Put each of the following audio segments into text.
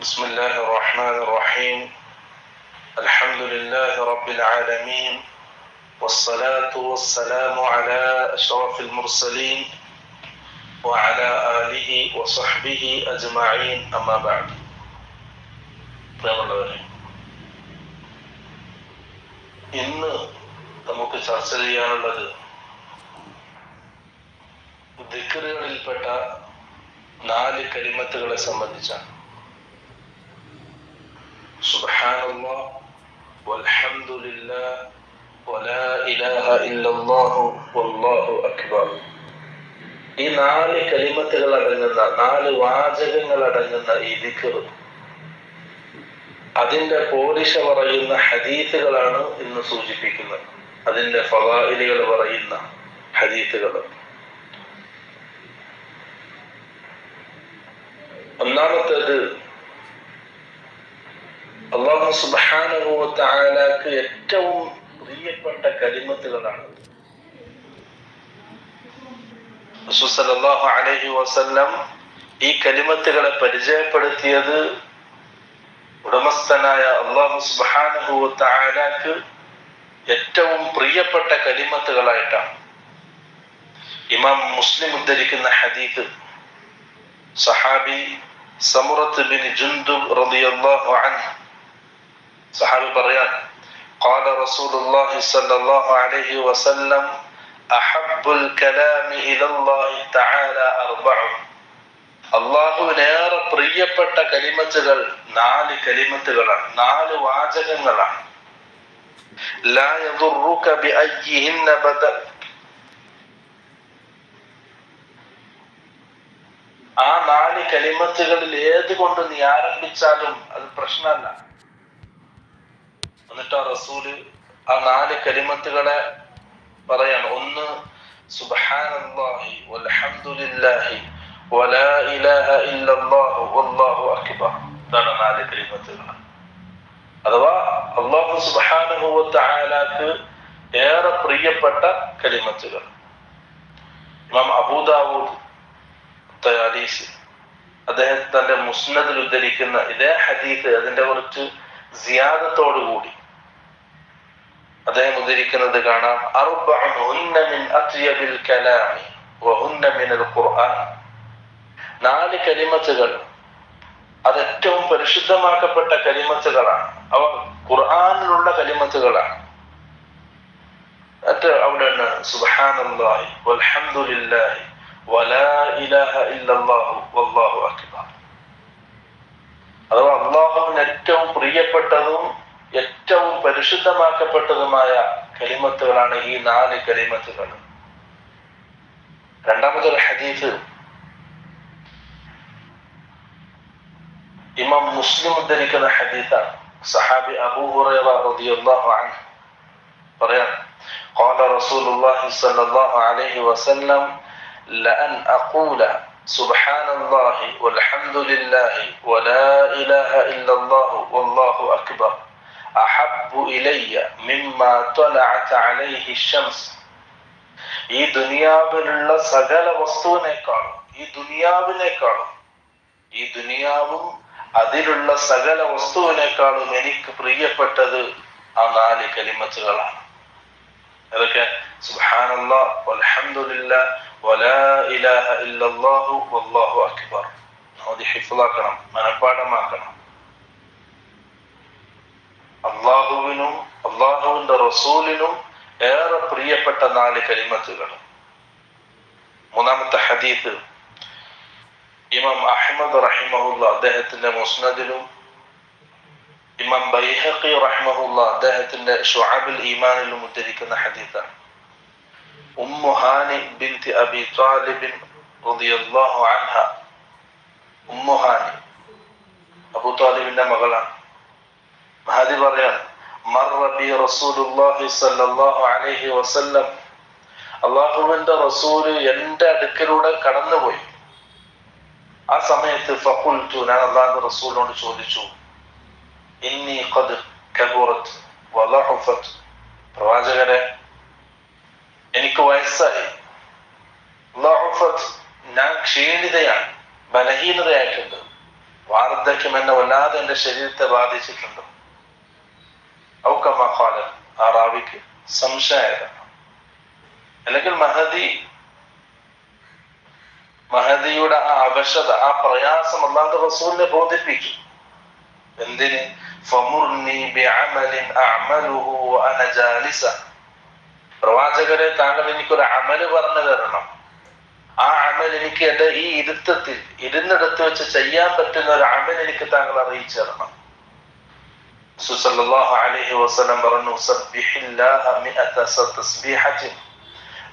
بسم الله الرحمن الرحيم الحمد لله رب العالمين والصلاة والسلام على أشرف المرسلين وعلى آله وصحبه أجمعين أما بعد പ്രിയമുള്ളവരെ ഇന്ന് നമുക്ക് ചർച്ച ചെയ്യാനുള്ളത് ദിക്കറുകളിൽപ്പെട്ട നാല് കരിമത്തുകളെ സംബന്ധിച്ചാണ് സുബ്ഹാനല്ലാ ولا വലാ ഇലാഹ الله വല്ലാഹു أكبر ഈ നാല് കലിമത്തുകൾ അടങ്ങുന്ന നാല് വാചകങ്ങൾ അടങ്ങുന്ന ഈ ദിക്കർ അതിന്റെ പോലിഷ പറയുന്ന ഹദീത്തുകളാണ് ഇന്ന് സൂചിപ്പിക്കുന്നത്. അതിന്റെ ഫവായിലുകൾ പറയുന്ന ഹദീത്തുകൾ. ഒന്നാമത്തേത് അള്ളാഹു സുബാനുഭവത്തായാലാക്ക് ഏറ്റവും പ്രിയപ്പെട്ട കലിമത്തുകളാണ്. അലഹി വസല്ലം ഈ കലിമത്തുകളെ പരിചയപ്പെടുത്തിയത് ഉടമസ്ഥനായ അള്ളാഹു സുബാനുഭവത്തായാലാക്ക് ഏറ്റവും പ്രിയപ്പെട്ട കലിമത്തുകളായിട്ടാണ്. ഇമാം മുസ്ലിം ഉദ്ധരിക്കുന്ന ഹദീത്ത് സഹാബി സമുറത്ത് ബിൻ ജുന്ദു റളിയല്ലാഹു അൻഹു സഹാബി പറയാൻ قال رسول الله صلى الله عليه وسلم أحب الكلام إلى الله تعالى أربع അള്ളാഹുവിനേറെ പ്രിയപ്പെട്ട കലിമത്തുകൾ നാല് കലിമത്തുകളാണ് നാല് വാചകങ്ങളാണ് لا يضرك بأيهن بدأ ആ നാല് കലിമത്തുകളിൽ ഏത് കൊണ്ട് നീ ആരംഭിച്ചാലും അത് പ്രശ്നമല്ല എന്നിട്ട് ആ റസൂൽ ആ നാല് കലിമത്തുകളെ പറയാണ്. ഒന്ന് സുബ്ഹാനല്ലാഹി വൽഹംദുലില്ലാഹി വലാ ഇലാഹ ഇല്ലല്ലാഹു വല്ലാഹു അക്ബർ. ഇതാണ് നാല് കലിമത്തുകൾ അഥവാ അള്ളാഹു സുബ്ഹാനഹു വതആലാക്ക് ഏറെ പ്രിയപ്പെട്ട കലിമത്തുകൾ ഇമാം അബൂദാവൂദ് തയാലീസ് അദ്ദേഹം മുസ്നദിൽ ഉദ്ധരിക്കുന്ന ഇതേ ഹദീത്ത് അതിന്റെ കുറച്ച് സിയാദത്തോടു കൂടി അദ്ദേഹം ഉദ്ധരിക്കുന്നത് കാണാം. നാല് കലിമത്തുകൾ അത് ഏറ്റവും പരിശുദ്ധമാക്കപ്പെട്ട കലിമത്തുകളാണ്. അവ ഖുർആാനിലുള്ള കലിമത്തുകളാണ്. അത് അവിടെയാണ് സുബാനല്ലാഹി വൽഹംദുലില്ലാഹി വലാ ഇലാഹ ഇല്ലല്ലാഹു വല്ലാഹു അക്ബർ. അഥവാ അള്ളാഹുവിന് ഏറ്റവും പ്രിയപ്പെട്ടതും ഏറ്റവും പരിശുദ്ധമാക്കപ്പെട്ടതുമായ കലിമത്തുകളാണ് ഈ നാല് കലിമത്തുകൾ രണ്ടാമതൊരു ഹദീസ് ഇമാം മുസ്ലിം ഉദ്ധരിക്കുന്ന ഹദീസാണ് സഹാബി അബൂ ഹുറൈറ റളിയല്ലാഹു അൻഹു പറയാൻ قال رسول الله صلى الله عليه وسلم لأن أقول سبحان الله والحمد لله ولا إله إلا الله والله أكبر അഹബ്ബു ഇലയ്യ മിമ്മ ത്വലഅത അലൈഹി ശംസ് ഈ ദുനിയാവിലുള്ള സകല വസ്തുവിനേക്കാളും ഈ ദുനിയാവിനേക്കാളും ഈ ദുനിയാവും അതിലുള്ള സകല വസ്തുവിനേക്കാളും എനിക്ക് പ്രിയപ്പെട്ടത് ആ നാല് കലിമത്തുകളാണ്. അതൊക്കെ സുബാനല്ലാ അലഹമുല്ല വലാ ഇലാഹ ഇല്ലല്ലാഹു വല്ലാഹു അക്ബർ. അത് ഹിഫ്ലാക്കണം മനഃപ്പാഠമാക്കണം. റസൂലിനും ഏറെ പ്രിയപ്പെട്ട നാല് കലിമത്തുകൾ. മൂന്നാമത്തെ ഹദീത്ത് ഇമാം അഹമ്മദ് റഹിമഹുല്ല അദ്ദേഹത്തിന്റെ മുസ്നദിലും ഇമാം ബൈഹഖി റഹ്മഹുല്ല അദ്ദേഹത്തിന്റെ ഷുഅബുൽ ഈമാനിലും ഉദ്ധരിക്കുന്ന ഹദീത്താണ് ഉമ്മു ഹാനി ബിൻതി അബി താലിബിൻ റളിയല്ലാഹു അൻഹ. ഉമ്മു ഹാനി അബൂ താലിബിന്റെ മകളാണ്. മഹദി പറയാൻ മർറ ബി റസൂലുള്ളാഹി സ്വല്ലല്ലാഹു അലൈഹി വസല്ലം. അള്ളാഹുവിന്റെ റസൂൽ എന്റെ അടുക്കലൂടെ കടന്നുപോയി. ആ സമയത്ത് ഫഖുൽതു ഞാൻ അള്ളാഹു റസൂലിനോട് ചോദിച്ചു ഇന്നി ഖദ് കബൂറത്ത് വലഹുഫത്ത് പ്രവാചകരെ എനിക്ക് വയസ്സായി. ലഹുഫത്ത് ഞാൻ ക്ഷീണിതയാണ് ബലഹീനതയായിട്ടുണ്ട്. വാർദ്ധക്യം എന്നെ വല്ലാതെ എന്റെ ശരീരത്തെ ബാധിച്ചിട്ടുണ്ട്. ഔക്കമാലൻ ആ റാവിക്ക് സംശയമാണ് അല്ലെങ്കിൽ മഹദി മഹദിയുടെ ആ അവശത ആ പ്രയാസം അല്ലാത്ത റസൂലിനെ ബോധിപ്പിച്ചു എന്തിന്? പ്രവാചകരെ താങ്കൾ എനിക്കൊരു അമൽ പറഞ്ഞു തരണം. ആ അമൽ എനിക്ക് എന്റെ ഈ ഇരുത്തത്തിൽ ഇരുന്നിടത്ത് വെച്ച് ചെയ്യാൻ പറ്റുന്ന ഒരു അമൽ എനിക്ക് താങ്കൾ അറിയിച്ചു തരണം. സുസല്ലാഹു അലഹി വസ്ലം പറഞ്ഞു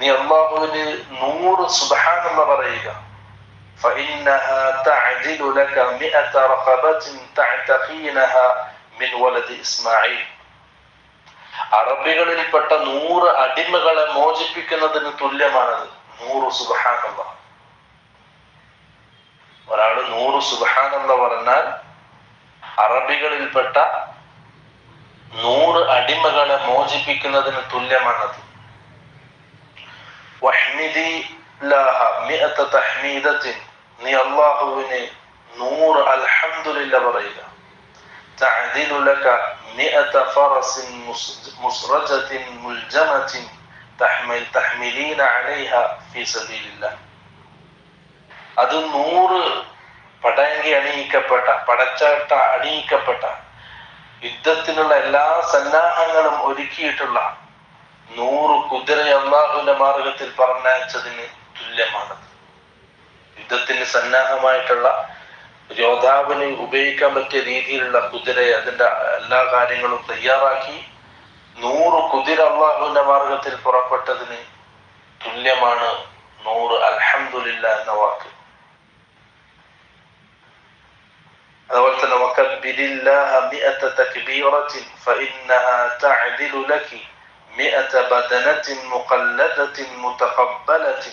നീ അള്ളാഹുവിന് നൂറ് സുബഹാനെന്ന് പറയുക. അറബികളിൽപ്പെട്ട നൂറ് അടിമകളെ മോചിപ്പിക്കുന്നതിന് തുല്യമാണത് നൂറ് സുബഹാനല്ല ഒരാൾ നൂറ് സുബഹാനല്ല പറഞ്ഞാൽ അറബികളിൽപ്പെട്ട നൂറ് അടിമകളെ മോചിപ്പിക്കുന്നതിന് തുല്യമാണത് വഹ്മിദി ലാഹ മിഅത തഹ്മീദത്തിൻ നീ അല്ലാഹുവിനെ നൂറ് അൽഹംദുലില്ല പറയുക تعدل لك مئة فرس مسرجة ملجمة تحمل تحملين عليها في سبيل الله അത് നൂറ് പടയങ്കി അണിയിക്കപ്പെട്ട പടച്ചാട്ട അണിയിക്കപ്പെട്ട യുദ്ധത്തിനുള്ള എല്ലാ സന്നാഹങ്ങളും ഒരുക്കിയിട്ടുള്ള നൂറ് കുതിര അള്ളാഹുവിന്റെ മാർഗത്തിൽ പറഞ്ഞയച്ചതിന് തുല്യമാണത്. യുദ്ധത്തിന് സന്നാഹമായിട്ടുള്ള യോദ്ധാവിന് ഉപയോഗിക്കാൻ പറ്റിയ രീതിയിലുള്ള കുതിരയെ അതിന്റെ എല്ലാ കാര്യങ്ങളും തയ്യാറാക്കി നൂറ് കുതിര അള്ളാഹുവിന്റെ മാർഗത്തിൽ പുറപ്പെട്ടതിന് തുല്യമാണ് നൂറ് അൽഹംദുലില്ല എന്ന വാക്ക്. അതുപോലെ തന്നെ وكبرِاللَّهَ مِئَةَ تَكْبِيرَةٍ فَإِنَّهَا تَعْدِلُ لَكِ مِئَةَ بَدَنَةٍ مُقَلَّدَةٍ مُتَقَبَّلَةٍ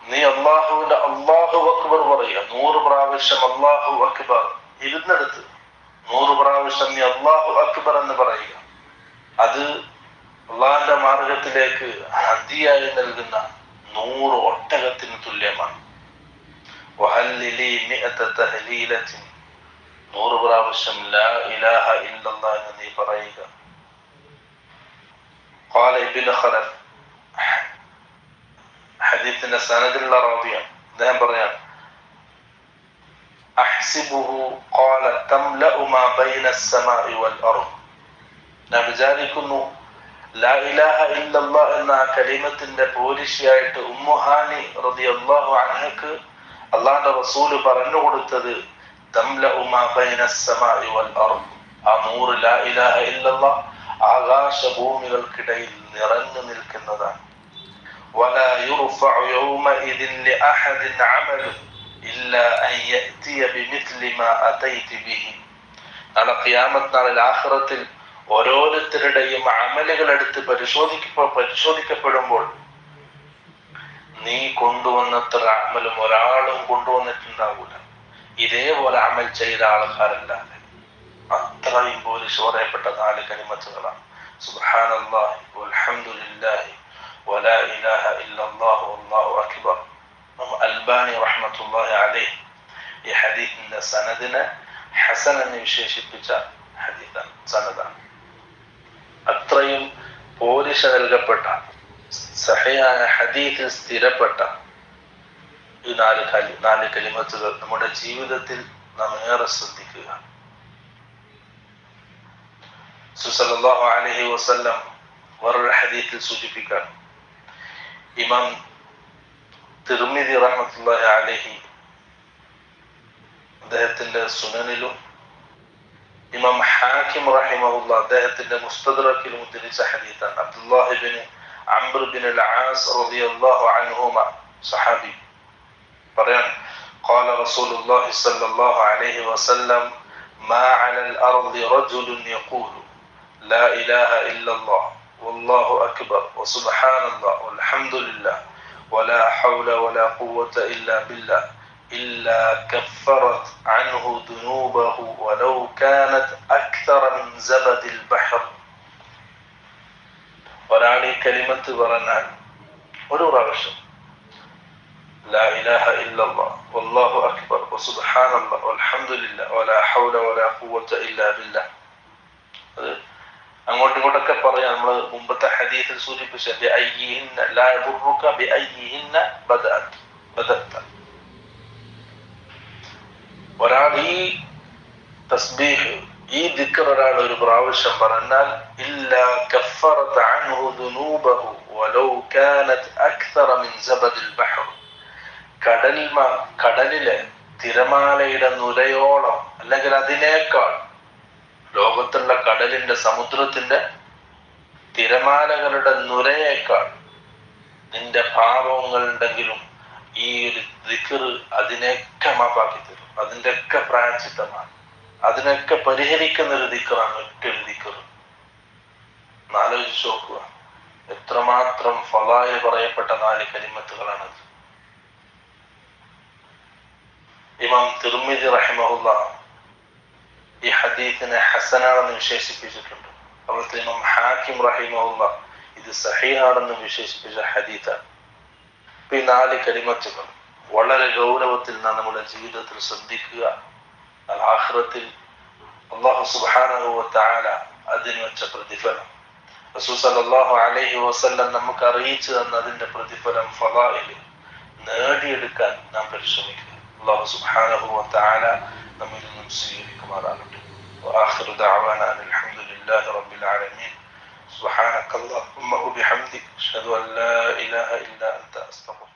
നീ അള്ളാഹുവിന്റെ അള്ളാഹു അക്ബർ പറയുക നൂറ് പ്രാവശ്യം അള്ളാഹു അക്ബർ ഇരുന്നെടുത്ത് നൂറ് പ്രാവശ്യം നീ അള്ളാഹു അക്ബർ എന്ന് പറയുക അത് അള്ളാഹിന്റെ മാർഗത്തിലേക്ക് ഹദിയായി നൽകുന്ന നൂറ് ഒട്ടകത്തിന് തുല്യമാണ് വഹല്ലിലി മിഅത തഹ്ലീലത്തിൻ നൂറ് പ്രാവശ്യം ലാ ഇലാഹ ഇല്ലല്ലാ എന്ന് നീ പറയുക قال ابن خلف ഹദീത്തിന്റെ സനദിലുള്ള റാവിയാണ് അദ്ദേഹം പറയാം അഹ്സിബുഹു ഖാല തംലഉ മാ ബൈന السماء والارض ഞാൻ വിചാരിക്കുന്നു ലാ ഇലാഹ ഇല്ലല്ലാ എന്ന ആ കലിമത്തിന്റെ പോലിഷിയായിട്ട് ഉമ്മുഹാനി റളിയല്ലാഹു അൻഹക്ക് അള്ളാന്റെ റസൂൽ പറഞ്ഞു കൊടുത്തത് ആ നൂറ് ലാ ഇലാഹ ഇല്ലല്ലാ ആകാശഭൂമികൾക്കിടയിൽ നിറഞ്ഞു നിൽക്കുന്നതാണ്. ആഹ്റത്തിൽ ഓരോരുത്തരുടെയും അമലുകൾ എടുത്ത് പരിശോധിക്കപ്പോ പരിശോധിക്കപ്പെടുമ്പോൾ നീ കൊണ്ടുവന്നത്ര അമലും ഒരാളും കൊണ്ടുവന്നിട്ടുണ്ടാവൂല ഇതേപോലെ അമൽ ചെയ്ത ആൾക്കാരല്ലാതെ അത്രയും പോലീസ് പറയപ്പെട്ട നാല് കനിമത്തുകളാണ് സുബ്ഹാനല്ലാഹി വൽഹംദുലില്ലാഹി ولا إله إلا الله والله أكبر അൽബാനി റഹ്മത്തുള്ളാഹി അലൈഹി ഈ ഹദീസിന്റെ സനദിനെ ഹസൻ എന്ന് വിശേഷിപ്പിച്ച ഹദീസാണ് സനദാണ് അത്രയും പോലിഷ നൽകപ്പെട്ട സഹയായ ഹദീസിൽ സ്ഥിരപ്പെട്ട ഈ നാല് കലി നാല് കലിമത്തുകൾ നമ്മുടെ ജീവിതത്തിൽ നാം ഏറെ ശ്രദ്ധിക്കുക സുസല്ലാഹു അലൈഹി വസല്ലം വേറൊരു ഹദീസിൽ സൂചിപ്പിക്കാൻ ഇമാം തിരുമിതി റഹ്മത്തുള്ളാഹി അലൈഹി അദ്ദേഹത്തിന്റെ സുനനിലും ഇമാം ഹാക്കിം റഹിമഹുല്ല അദ്ദേഹത്തിന്റെ മുസ്തദ്റക്കിലും ഉദ്ധരിച്ച ഹദീത്താണ് അബ്ദുല്ലാഹിബിന് അംർ ബിൻ അൽ ആസ് റളിയല്ലാഹു അൻഹുമ സഹാബി പറയാൻ قال رسول الله صلى الله عليه وسلم ما على الأرض رجل يقول لا إله إلا الله والله أكبر وسبحان الله والحمد لله ولا حول ولا قوة إلا بالله إلا كفرت عنه ذنوبه ولو كانت أكثر من زبد البحر ഒരാൾ ഈ കലിമത്ത് പറഞ്ഞാൽ ഒരു പ്രാവശ്യം لا إله إلا الله والله أكبر وسبحان الله والحمد لله ولا حول ولا قوة إلا بالله അത് അങ്ങോട്ടും ഇങ്ങോട്ടൊക്കെ പറയാം നമ്മൾ മുമ്പത്തെ ഹദീസിൽ സൂചിപ്പിച്ച ബിഅയ്യിഹിന്ന ലാ യദുറുക ബിഅയ്യിഹിന്ന ബദഅത് ബദഅത ഒരാൾ ഈ തസ്ബീഹ് ഈ ദിക്കർ ഒരാൾ ഒരു പ്രാവശ്യം പറഞ്ഞാൽ ഇല്ല അൻഹു കാനത് മിൻ ബഹർ. കടലിലെ തിരമാലയുടെ നുരയോളം അല്ലെങ്കിൽ അതിനേക്കാൾ ലോകത്തുള്ള കടലിന്റെ സമുദ്രത്തിന്റെ തിരമാലകളുടെ നുരയേക്കാൾ നിന്റെ പാപങ്ങൾ ഉണ്ടെങ്കിലും ഈ ഒരു ദിക്കർ അതിനെയൊക്കെ മാപ്പാക്കി തരും. അതിന്റെ ഒക്കെ പ്രായച്ചിത്തമാണ്. അതിനൊക്കെ പരിഹരിക്കുന്ന ഒരു ദിക്കറാണ് ഒറ്റ ഒരു ദിക്കർ ആലോചിച്ച് നോക്കുക. എത്രമാത്രം ഫലായ പറയപ്പെട്ട നാല് കരിമത്തുകളാണത്. ഇമാം തിർമിതി റഹിമഹുല്ല ഈ ഹദീത്തിനെ ഹസനാണെന്ന് വിശേഷിപ്പിച്ചിട്ടുണ്ട്. അവിടുത്തെ ഇമാം ഹാക്കിം റഹിമഹുല്ല ഇത് സഹീഹാണെന്ന് വിശേഷിപ്പിച്ച ഹദീത്താണ് ഈ നാല് കരിമത്തുകൾ വളരെ ഗൗരവത്തിൽ നാം നമ്മുടെ ജീവിതത്തിൽ ശ്രദ്ധിക്കുക. ആഹ്റത്തിൽ അള്ളാഹു സുബാനഹു താല അതിന് വെച്ച പ്രതിഫലം റസൂൽ സല്ലല്ലാഹു അലൈഹി വസല്ലം നമുക്ക് അറിയിച്ചു തന്ന അതിന്റെ പ്രതിഫലം ഫലായിൽ നേടിയെടുക്കാൻ നാം പരിശ്രമിക്കുക അള്ളാഹു സുബാനഹു താല നമ്മിൽ നിന്നും സ്വീകരിക്കുമാറാകട്ടെ وآخر دعوانا أن الحمد لله رب العالمين سبحانك اللهم وبحمدك أشهد أن لا إله إلا أنت أستغفرك